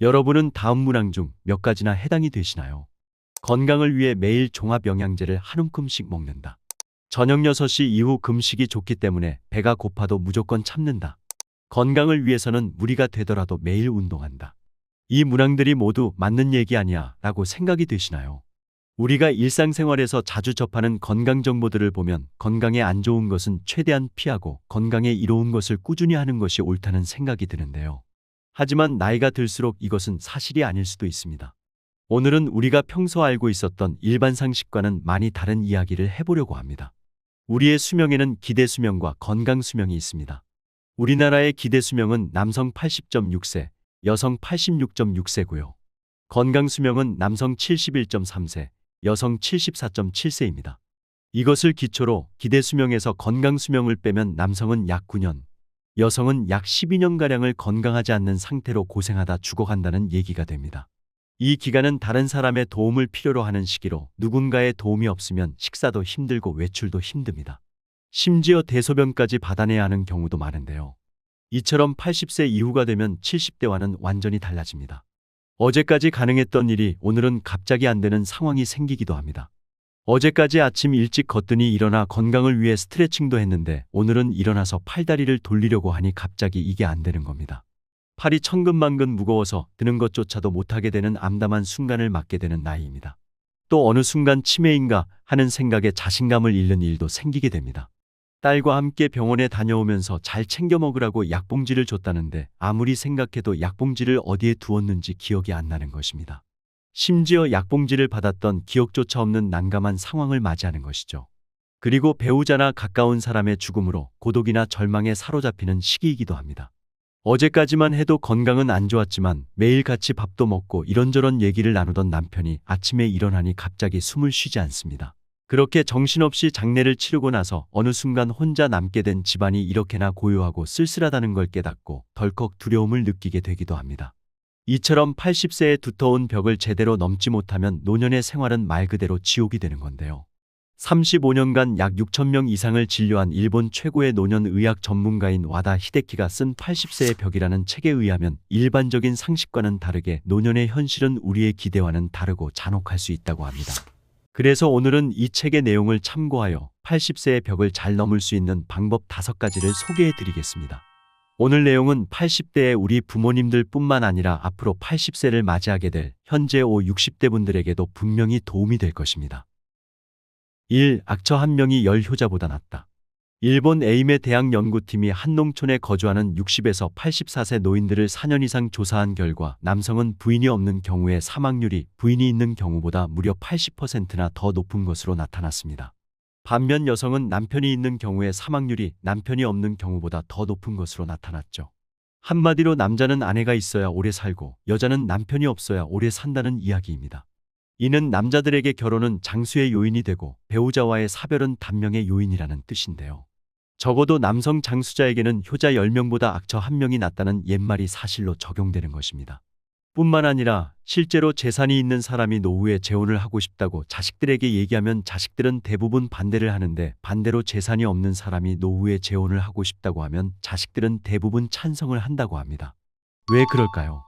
여러분은 다음 문항 중 몇 가지나 해당이 되시나요? 건강을 위해 매일 종합 영양제를 한 움큼씩 먹는다. 저녁 6시 이후 금식이 좋기 때문에 배가 고파도 무조건 참는다. 건강을 위해서는 무리가 되더라도 매일 운동한다. 이 문항들이 모두 맞는 얘기 아니야 라고 생각이 되시나요? 우리가 일상생활에서 자주 접하는 건강 정보들을 보면 건강에 안 좋은 것은 최대한 피하고 건강에 이로운 것을 꾸준히 하는 것이 옳다는 생각이 드는데요. 하지만 나이가 들수록 이것은 사실이 아닐 수도 있습니다. 오늘은 우리가 평소 알고 있었던 일반 상식과는 많이 다른 이야기를 해보려고 합니다. 우리의 수명에는 기대 수명과 건강 수명이 있습니다. 우리나라의 기대 수명은 남성 80.6세, 여성 86.6세고요. 건강 수명은 남성 71.3세, 여성 74.7세입니다. 이것을 기초로 기대 수명에서 건강 수명을 빼면 남성은 약 9년, 여성은 약 12년가량을 건강하지 않는 상태로 고생하다 죽어간다는 얘기가 됩니다. 이 기간은 다른 사람의 도움을 필요로 하는 시기로 누군가의 도움이 없으면 식사도 힘들고 외출도 힘듭니다. 심지어 대소변까지 받아내야 하는 경우도 많은데요. 이처럼 80세 이후가 되면 70대와는 완전히 달라집니다. 어제까지 가능했던 일이 오늘은 갑자기 안 되는 상황이 생기기도 합니다. 어제까지 아침 일찍 걷더니 일어나 건강을 위해 스트레칭도 했는데 오늘은 일어나서 팔다리를 돌리려고 하니 갑자기 이게 안 되는 겁니다. 팔이 천근만근 무거워서 드는 것조차도 못하게 되는 암담한 순간을 맞게 되는 나이입니다. 또 어느 순간 치매인가 하는 생각에 자신감을 잃는 일도 생기게 됩니다. 딸과 함께 병원에 다녀오면서 잘 챙겨 먹으라고 약봉지를 줬다는데 아무리 생각해도 약봉지를 어디에 두었는지 기억이 안 나는 것입니다. 심지어 약봉지를 받았던 기억조차 없는 난감한 상황을 맞이하는 것이죠. 그리고 배우자나 가까운 사람의 죽음으로 고독이나 절망에 사로잡히는 시기이기도 합니다. 어제까지만 해도 건강은 안 좋았지만 매일 같이 밥도 먹고 이런저런 얘기를 나누던 남편이 아침에 일어나니 갑자기 숨을 쉬지 않습니다. 그렇게 정신없이 장례를 치르고 나서 어느 순간 혼자 남게 된 집안이 이렇게나 고요하고 쓸쓸하다는 걸 깨닫고 덜컥 두려움을 느끼게 되기도 합니다. 이처럼 80세의 두터운 벽을 제대로 넘지 못하면 노년의 생활은 말 그대로 지옥이 되는 건데요. 35년간 약 6천명 이상을 진료한 일본 최고의 노년 의학 전문가인 와다 히데키가 쓴 80세의 벽이라는 책에 의하면 일반적인 상식과는 다르게 노년의 현실은 우리의 기대와는 다르고 잔혹할 수 있다고 합니다. 그래서 오늘은 이 책의 내용을 참고하여 80세의 벽을 잘 넘을 수 있는 방법 5가지를 소개해 드리겠습니다. 오늘 내용은 80대의 우리 부모님들 뿐만 아니라 앞으로 80세를 맞이하게 될 현재 5, 60대 분들에게도 분명히 도움이 될 것입니다. 1. 악처 한 명이 열 효자보다 낫다. 일본 에임의 대학 연구팀이 한 농촌에 거주하는 60에서 84세 노인들을 4년 이상 조사한 결과 남성은 부인이 없는 경우의 사망률이 부인이 있는 경우보다 무려 80%나 더 높은 것으로 나타났습니다. 반면 여성은 남편이 있는 경우의 사망률이 남편이 없는 경우보다 더 높은 것으로 나타났죠. 한마디로 남자는 아내가 있어야 오래 살고 여자는 남편이 없어야 오래 산다는 이야기입니다. 이는 남자들에게 결혼은 장수의 요인이 되고 배우자와의 사별은 단명의 요인이라는 뜻인데요. 적어도 남성 장수자에게는 효자 10명보다 악처 1명이 낫다는 옛말이 사실로 적용되는 것입니다. 뿐만 아니라 실제로 재산이 있는 사람이 노후에 재혼을 하고 싶다고 자식들에게 얘기하면 자식들은 대부분 반대를 하는데 반대로 재산이 없는 사람이 노후에 재혼을 하고 싶다고 하면 자식들은 대부분 찬성을 한다고 합니다. 왜 그럴까요?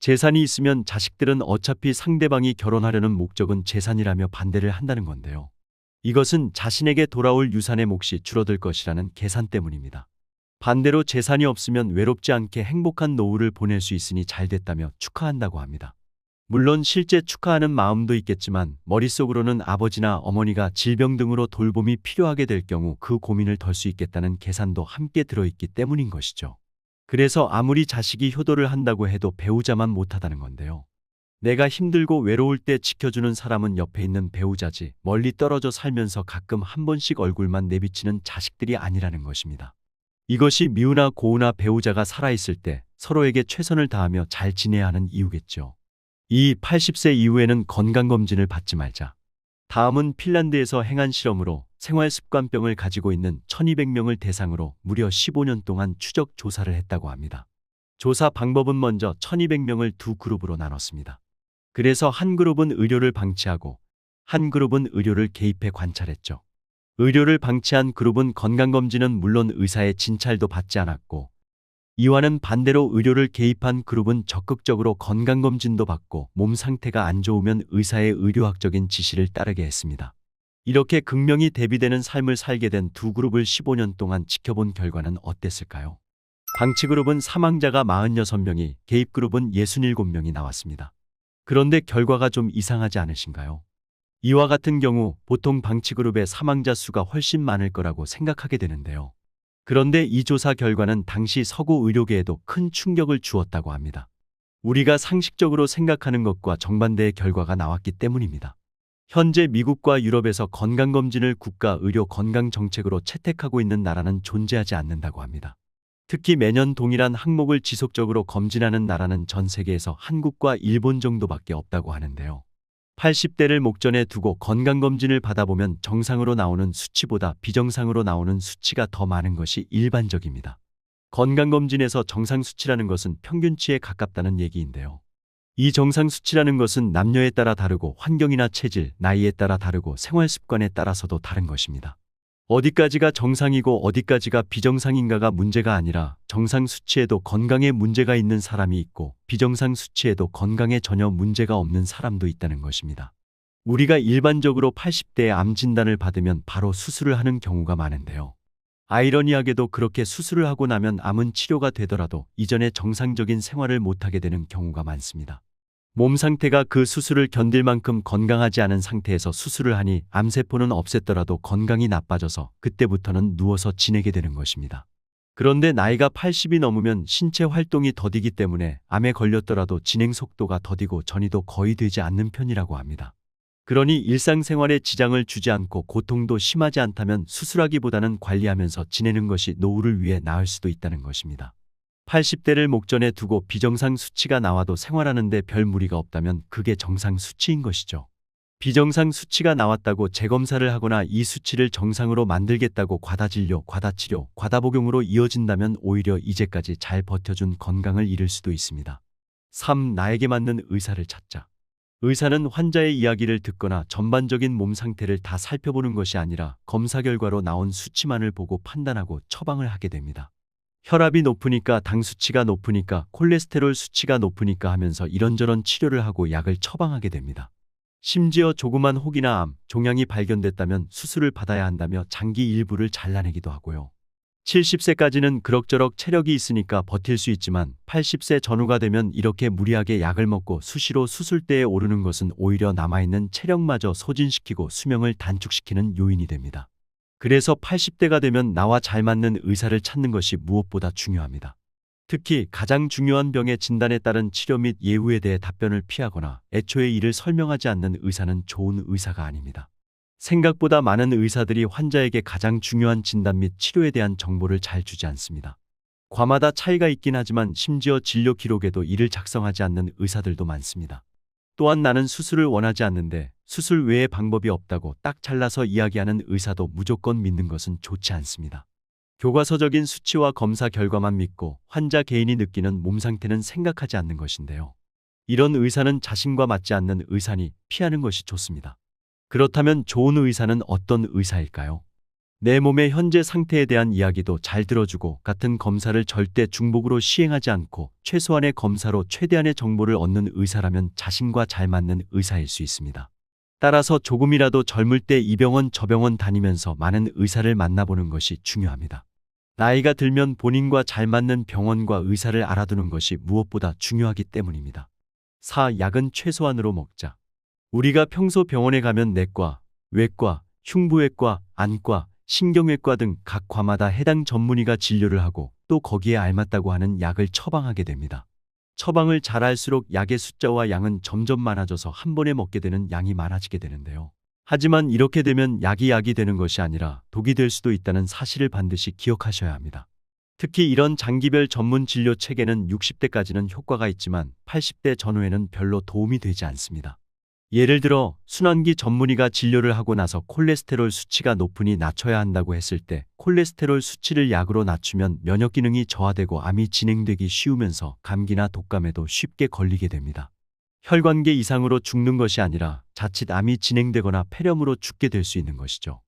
재산이 있으면 자식들은 어차피 상대방이 결혼하려는 목적은 재산이라며 반대를 한다는 건데요. 이것은 자신에게 돌아올 유산의 몫이 줄어들 것이라는 계산 때문입니다. 반대로 재산이 없으면 외롭지 않게 행복한 노후를 보낼 수 있으니 잘 됐다며 축하한다고 합니다. 물론 실제 축하하는 마음도 있겠지만 머릿속으로는 아버지나 어머니가 질병 등으로 돌봄이 필요하게 될 경우 그 고민을 덜 수 있겠다는 계산도 함께 들어있기 때문인 것이죠. 그래서 아무리 자식이 효도를 한다고 해도 배우자만 못하다는 건데요. 내가 힘들고 외로울 때 지켜주는 사람은 옆에 있는 배우자지 멀리 떨어져 살면서 가끔 한 번씩 얼굴만 내비치는 자식들이 아니라는 것입니다. 이것이 미우나 고우나 배우자가 살아있을 때 서로에게 최선을 다하며 잘 지내야 하는 이유겠죠. 이 80세 이후에는 건강검진을 받지 말자. 다음은 핀란드에서 행한 실험으로 생활습관병을 가지고 있는 1200명을 대상으로 무려 15년 동안 추적 조사를 했다고 합니다. 조사 방법은 먼저 1200명을 두 그룹으로 나눴습니다. 그래서 한 그룹은 의료를 방치하고 한 그룹은 의료를 개입해 관찰했죠. 의료를 방치한 그룹은 건강검진은 물론 의사의 진찰도 받지 않았고 이와는 반대로 의료를 개입한 그룹은 적극적으로 건강검진도 받고 몸 상태가 안 좋으면 의사의 의료학적인 지시를 따르게 했습니다. 이렇게 극명히 대비되는 삶을 살게 된 두 그룹을 15년 동안 지켜본 결과는 어땠을까요? 방치그룹은 사망자가 46명이, 개입그룹은 67명이 나왔습니다. 그런데 결과가 좀 이상하지 않으신가요? 이와 같은 경우 보통 방치그룹의 사망자 수가 훨씬 많을 거라고 생각하게 되는데요. 그런데 이 조사 결과는 당시 서구 의료계에도 큰 충격을 주었다고 합니다. 우리가 상식적으로 생각하는 것과 정반대의 결과가 나왔기 때문입니다. 현재 미국과 유럽에서 건강검진을 국가 의료 건강 정책으로 채택하고 있는 나라는 존재하지 않는다고 합니다. 특히 매년 동일한 항목을 지속적으로 검진하는 나라는 전 세계에서 한국과 일본 정도밖에 없다고 하는데요. 80대를 목전에 두고 건강검진을 받아보면 정상으로 나오는 수치보다 비정상으로 나오는 수치가 더 많은 것이 일반적입니다. 건강검진에서 정상 수치라는 것은 평균치에 가깝다는 얘기인데요. 이 정상 수치라는 것은 남녀에 따라 다르고 환경이나 체질, 나이에 따라 다르고 생활 습관에 따라서도 다른 것입니다. 어디까지가 정상이고 어디까지가 비정상인가가 문제가 아니라 정상 수치에도 건강에 문제가 있는 사람이 있고 비정상 수치에도 건강에 전혀 문제가 없는 사람도 있다는 것입니다. 우리가 일반적으로 80대의 암 진단을 받으면 바로 수술을 하는 경우가 많은데요. 아이러니하게도 그렇게 수술을 하고 나면 암은 치료가 되더라도 이전의 정상적인 생활을 못하게 되는 경우가 많습니다. 몸 상태가 그 수술을 견딜 만큼 건강하지 않은 상태에서 수술을 하니 암세포는 없앴더라도 건강이 나빠져서 그때부터는 누워서 지내게 되는 것입니다. 그런데 나이가 80이 넘으면 신체 활동이 더디기 때문에 암에 걸렸더라도 진행 속도가 더디고 전이도 거의 되지 않는 편이라고 합니다. 그러니 일상생활에 지장을 주지 않고 고통도 심하지 않다면 수술하기보다는 관리하면서 지내는 것이 노후를 위해 나을 수도 있다는 것입니다. 80대를 목전에 두고 비정상 수치가 나와도 생활하는데 별 무리가 없다면 그게 정상 수치인 것이죠. 비정상 수치가 나왔다고 재검사를 하거나 이 수치를 정상으로 만들겠다고 과다진료, 과다치료, 과다복용으로 이어진다면 오히려 이제까지 잘 버텨준 건강을 잃을 수도 있습니다. 3. 나에게 맞는 의사를 찾자. 의사는 환자의 이야기를 듣거나 전반적인 몸 상태를 다 살펴보는 것이 아니라 검사 결과로 나온 수치만을 보고 판단하고 처방을 하게 됩니다. 혈압이 높으니까 당 수치가 높으니까 콜레스테롤 수치가 높으니까 하면서 이런저런 치료를 하고 약을 처방하게 됩니다. 심지어 조그만 혹이나 암, 종양이 발견됐다면 수술을 받아야 한다며 장기 일부를 잘라내기도 하고요. 70세까지는 그럭저럭 체력이 있으니까 버틸 수 있지만 80세 전후가 되면 이렇게 무리하게 약을 먹고 수시로 수술대에 오르는 것은 오히려 남아있는 체력마저 소진시키고 수명을 단축시키는 요인이 됩니다. 그래서 80대가 되면 나와 잘 맞는 의사를 찾는 것이 무엇보다 중요합니다. 특히 가장 중요한 병의 진단에 따른 치료 및 예후에 대해 답변을 피하거나 애초에 이를 설명하지 않는 의사는 좋은 의사가 아닙니다. 생각보다 많은 의사들이 환자에게 가장 중요한 진단 및 치료에 대한 정보를 잘 주지 않습니다. 과마다 차이가 있긴 하지만 심지어 진료 기록에도 이를 작성하지 않는 의사들도 많습니다. 또한 나는 수술을 원하지 않는데 수술 외에 방법이 없다고 딱 잘라서 이야기하는 의사도 무조건 믿는 것은 좋지 않습니다. 교과서적인 수치와 검사 결과만 믿고 환자 개인이 느끼는 몸 상태는 생각하지 않는 것인데요. 이런 의사는 자신과 맞지 않는 의사니 피하는 것이 좋습니다. 그렇다면 좋은 의사는 어떤 의사일까요? 내 몸의 현재 상태에 대한 이야기도 잘 들어주고 같은 검사를 절대 중복으로 시행하지 않고 최소한의 검사로 최대한의 정보를 얻는 의사라면 자신과 잘 맞는 의사일 수 있습니다. 따라서 조금이라도 젊을 때 이 병원 저 병원 다니면서 많은 의사를 만나보는 것이 중요합니다. 나이가 들면 본인과 잘 맞는 병원과 의사를 알아두는 것이 무엇보다 중요하기 때문입니다. 4. 약은 최소한으로 먹자. 우리가 평소 병원에 가면 내과, 외과, 흉부외과, 안과, 신경외과 등 각 과마다 해당 전문의가 진료를 하고 또 거기에 알맞다고 하는 약을 처방하게 됩니다. 처방을 잘 할수록 약의 숫자와 양은 점점 많아져서 한 번에 먹게 되는 양이 많아지게 되는데요. 하지만 이렇게 되면 약이 약이 되는 것이 아니라 독이 될 수도 있다는 사실을 반드시 기억하셔야 합니다. 특히 이런 장기별 전문 진료 체계는 60대까지는 효과가 있지만 80대 전후에는 별로 도움이 되지 않습니다. 예를 들어 순환기 전문의가 진료를 하고 나서 콜레스테롤 수치가 높으니 낮춰야 한다고 했을 때 콜레스테롤 수치를 약으로 낮추면 면역 기능이 저하되고 암이 진행되기 쉬우면서 감기나 독감에도 쉽게 걸리게 됩니다. 혈관계 이상으로 죽는 것이 아니라 자칫 암이 진행되거나 폐렴으로 죽게 될 수 있는 것이죠.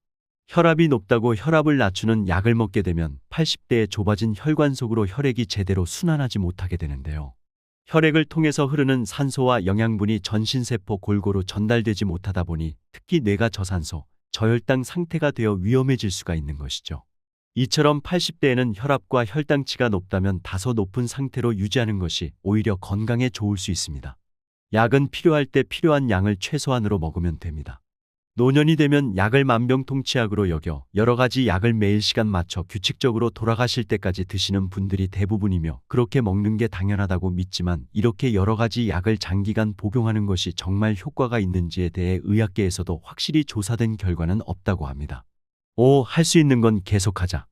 혈압이 높다고 혈압을 낮추는 약을 먹게 되면 80대의 좁아진 혈관 속으로 혈액이 제대로 순환하지 못하게 되는데요. 혈액을 통해서 흐르는 산소와 영양분이 전신세포 골고루 전달되지 못하다 보니 특히 뇌가 저산소, 저혈당 상태가 되어 위험해질 수가 있는 것이죠. 이처럼 80대에는 혈압과 혈당치가 높다면 다소 높은 상태로 유지하는 것이 오히려 건강에 좋을 수 있습니다. 약은 필요할 때 필요한 양을 최소한으로 먹으면 됩니다. 노년이 되면 약을 만병통치약으로 여겨 여러 가지 약을 매일 시간 맞춰 규칙적으로 돌아가실 때까지 드시는 분들이 대부분이며 그렇게 먹는 게 당연하다고 믿지만 이렇게 여러 가지 약을 장기간 복용하는 것이 정말 효과가 있는지에 대해 의학계에서도 확실히 조사된 결과는 없다고 합니다. 오, 할수 있는 건 계속하자.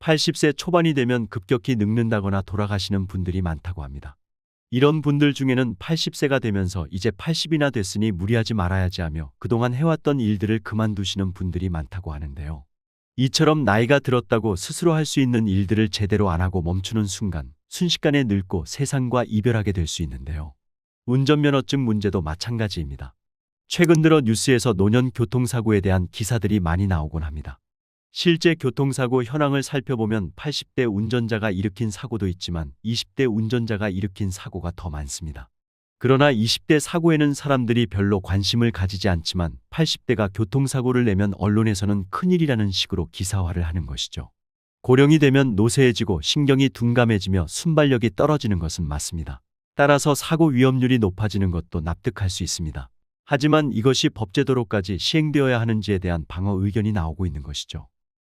80세 초반이 되면 급격히 늙는다거나 돌아가시는 분들이 많다고 합니다. 이런 분들 중에는 80세가 되면서 이제 80이나 됐으니 무리하지 말아야지 하며 그동안 해왔던 일들을 그만두시는 분들이 많다고 하는데요. 이처럼 나이가 들었다고 스스로 할 수 있는 일들을 제대로 안 하고 멈추는 순간 순식간에 늙고 세상과 이별하게 될 수 있는데요. 운전면허증 문제도 마찬가지입니다. 최근 들어 뉴스에서 노년 교통사고에 대한 기사들이 많이 나오곤 합니다. 실제 교통사고 현황을 살펴보면 80대 운전자가 일으킨 사고도 있지만 20대 운전자가 일으킨 사고가 더 많습니다. 그러나 20대 사고에는 사람들이 별로 관심을 가지지 않지만 80대가 교통사고를 내면 언론에서는 큰일이라는 식으로 기사화를 하는 것이죠. 고령이 되면 노쇠해지고 신경이 둔감해지며 순발력이 떨어지는 것은 맞습니다. 따라서 사고 위험률이 높아지는 것도 납득할 수 있습니다. 하지만 이것이 법제도로까지 시행되어야 하는지에 대한 방어 의견이 나오고 있는 것이죠.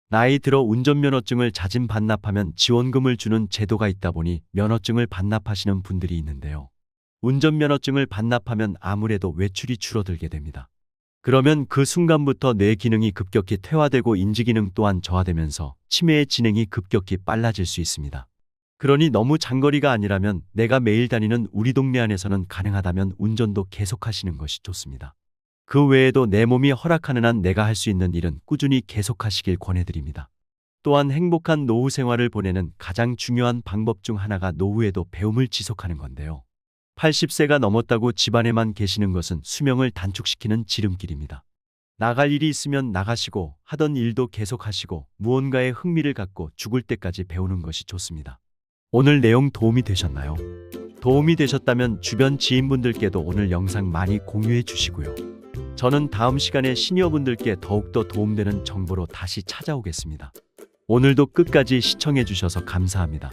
나이 들어 운전면허증을 자진 반납하면 지원금을 주는 제도가 있다 보니 면허증을 반납하시는 분들이 있는데요. 운전면허증을 반납하면 아무래도 외출이 줄어들게 됩니다. 그러면 그 순간부터 뇌 기능이 급격히 퇴화되고 인지 기능 또한 저하되면서 치매의 진행이 급격히 빨라질 수 있습니다. 그러니 너무 장거리가 아니라면 내가 매일 다니는 우리 동네 안에서는 가능하다면 운전도 계속하시는 것이 좋습니다. 그 외에도 내 몸이 허락하는 한 내가 할 수 있는 일은 꾸준히 계속하시길 권해드립니다. 또한 행복한 노후 생활을 보내는 가장 중요한 방법 중 하나가 노후에도 배움을 지속하는 건데요. 80세가 넘었다고 집안에만 계시는 것은 수명을 단축시키는 지름길입니다. 나갈 일이 있으면 나가시고 하던 일도 계속하시고 무언가에 흥미를 갖고 죽을 때까지 배우는 것이 좋습니다. 오늘 내용 도움이 되셨나요? 도움이 되셨다면 주변 지인분들께도 오늘 영상 많이 공유해 주시고요. 저는 다음 시간에 시니어분들께 더욱더 도움되는 정보로 다시 찾아오겠습니다. 오늘도 끝까지 시청해 주셔서 감사합니다.